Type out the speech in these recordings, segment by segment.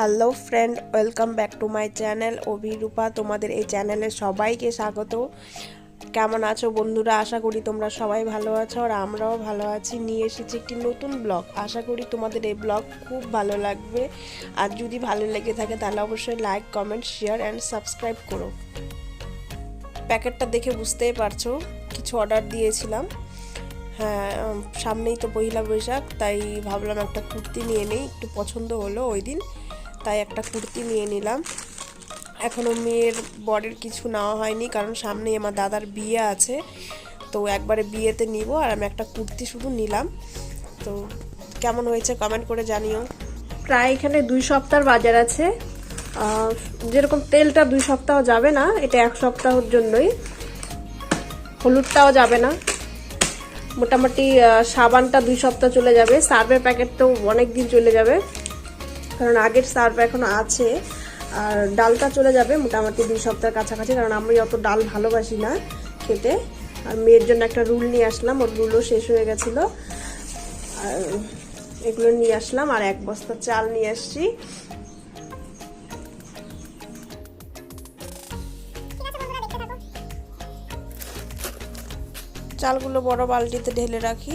Hello friend, welcome back to my channel. Abhirupa তোমাদের এই চ্যানেলে সবাইকে স্বাগত। কেমন আছো বন্ধুরা? আশা করি তোমরা সবাই ভালো আছো আর আমরাও ভালো আছি। নিয়ে এসেছি একটি নতুন ব্লগ। আশা করি তোমাদের এই ব্লগ খুব ভালো লাগবে। আর যদি ভালো লেগে থাকে তাহলে অবশ্যই like, comment, share and subscribe করো। প্যাকেটটা দেখে বুঝতেই পারছ, কিছু অর্ডার দিয়েছিলাম। হ্যাঁ সামনেই তো পহিলা বৈশাখ, তাই ভাবলাম একটা কুর্তি নিয়ে নিই। একটু পছন্দ হলো ওই দিন। তাই একটা কুর্তি নিয়ে নিলাম। এখনও মেয়ের বরের কিছু নেওয়া হয়নি, কারণ সামনেই আমার দাদার বিয়ে আছে। তো একবারে বিয়েতে নিব আর আমি একটা কুর্তি শুধু নিলাম। তো কেমন হয়েছে কমেন্ট করে জানিও। প্রায় এখানে দুই সপ্তাহ বাজার আছে। যেরকম তেলটা দুই সপ্তাহ যাবে না, এটা এক সপ্তাহর জন্যই। হলুদটাও যাবে না। মোটামুটি সাবানটা দুই সপ্তাহ চলে যাবে। সার্ভের প্যাকেট তো অনেক দিন চলে যাবে। কারণ আগের সার্ভ এখনও আছে। আর ডালটা চলে যাবে মোটামুটি দুই সপ্তাহের কাছাকাছি, কারণ আমি অত ডাল ভালোবাসি না খেতে। আর মেয়ের জন্য একটা রুল নিয়ে আসলাম, ওর রুলও শেষ হয়ে গেছিল। আর এগুলো নিয়ে আসলাম, আর এক বস্তা চাল নিয়ে আসছি। চালগুলো বড় বালতিতে ঢেলে রাখি।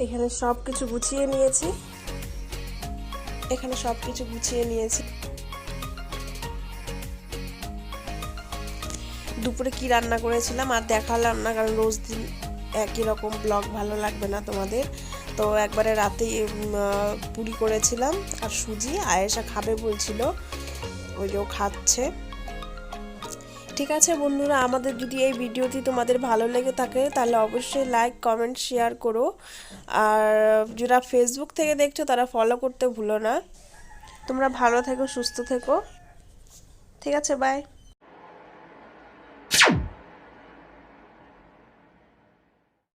এখানে সব কিছু গুছিয়ে নিয়েছি। এখানে সব কিছু গুছিয়ে নিয়েছি। দুপুরে কি রান্না করেছিলাম? আর দেখালাম না, কারণ রোজ দিন একই রকম ব্লগ ভালো লাগবে না তোমাদের। তো একবারে রাতে পুরি করেছিলাম। আর সুজি, আয়েশা খাবে বলছিল। ওই যে খাচ্ছে। ঠিক আছে বন্ধুরা, আমাদের যদি এই ভিডিওটি তোমাদের ভালো লেগে থাকে, তাহলে অবশ্যই লাইক কমেন্ট শেয়ার করো। আর যারা ফেসবুক থেকে দেখছ, তারা ফলো করতে ভুলো না। তোমরা ভালো থেকো, সুস্থ থেকো। ঠিক আছে বাই